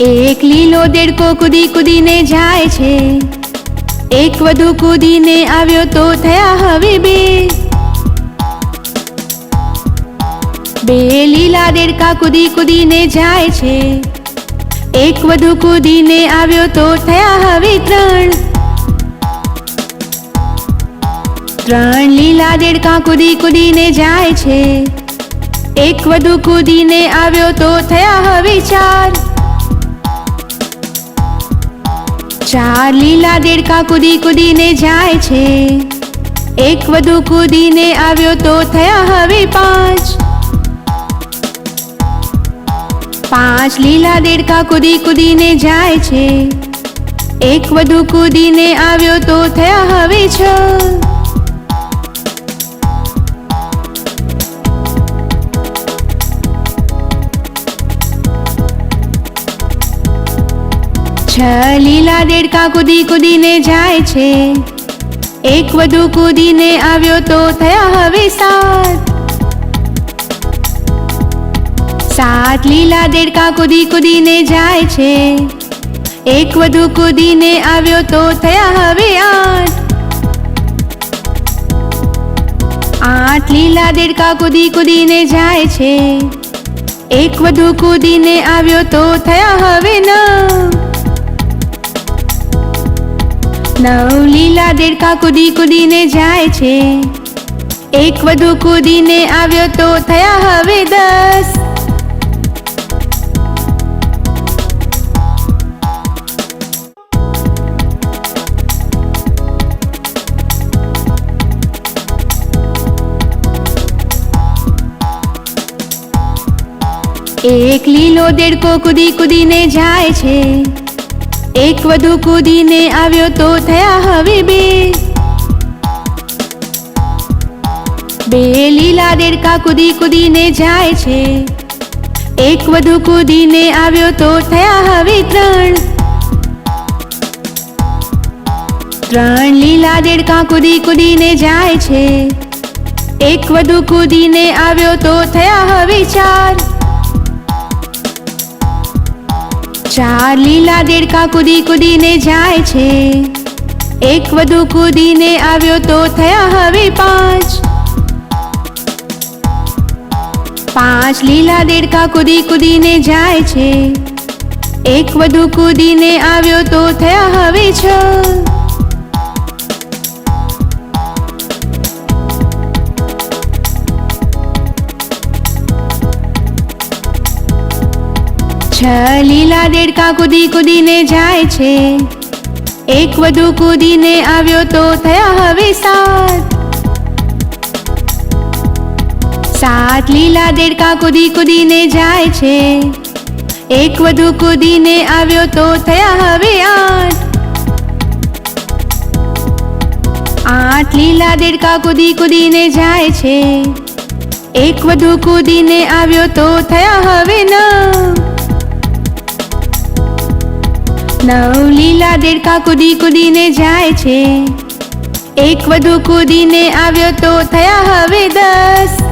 એક લીલો દેડકો કૂદી કૂદીને જાય છે. એક વધુ કૂદીને આવ્યો તો થયા હવે બે. બે લીલા દેડકા કૂદી કૂદીને જાય છે. એક વધુ કૂદીને આવ્યો તો થયા હવે ત્રણ. ત્રણ લીલા દેડકા કૂદી કૂદીને જાય છે. એક વધુ કૂદીને આવ્યો તો થયા હવે ચાર. ચાર લીલા દેડકા કૂદી કૂદીને જાય છે. એક વધુ કૂદીને આવ્યો તો થયા હવે પાંચ. પાંચ લીલા દેડકા કૂદી કૂદીને જાય છે. એક વધુ કૂદીને આવ્યો તો થયા હવે છ. છ. લીલા દેડકા કૂદી કૂદીને જાય છે. એક વધુ કૂદીને આવ્યો તો થયા હવે સાત. સાત લીલા દેડકા કૂદી કૂદીને જાય છે. એક વધુ કૂદીને આવ્યો તો થયા હવે આઠ. આઠ લીલા દેડકા કૂદી કૂદીને જાય છે. એક વધુ કૂદીને આવ્યો તો થયા હવે નવ. નવ લીલા દેડકા કૂદી કૂદીને જાય છે. એક વધુ કૂદીને આવ્યો તો થયા હવે દસ. એક લીલો દેડકો કૂદી કૂદીને જાય છે. એક વધુ કૂદીને આવ્યો તો થયા હવે બે. બે લીલા દેડકા કૂદી કૂદીને જાય છે. એક વધુ કૂદીને આવ્યો તો થયા હવે ત્રણ. ત્રણ લીલા દેડકા કૂદી કૂદીને જાય છે. એક વધુ કૂદીને આવ્યો તો થયા હવે ચાર. ચાર લીલા દેડકા કૂદી કૂદીને જાય છે. એક વધુ કૂદીને આવ્યો તો થયા હવે પાંચ. પાંચ લીલા દેડકા કૂદી કૂદીને જાય છે. એક વધુ કૂદીને આવ્યો તો થયા હવે છ. છ. લીલા દેડકા કૂદી કૂદીને જાય છે. એક વધુ કૂદીને આવ્યો તો થયા હવે સાત. સાત લીલા દેડકા કૂદી કૂદીને જાય છે. એક વધુ કૂદીને આવ્યો તો થયા હવે આઠ. આઠ લીલા દેડકા કૂદી કૂદીને જાય છે. એક વધુ કૂદીને આવ્યો તો થયા હવે નવ. નવ લીલા દેડકા કૂદી કૂદીને જાય છે. એક વધુ કૂદીને આવ્યો તો થયા હવે દસ.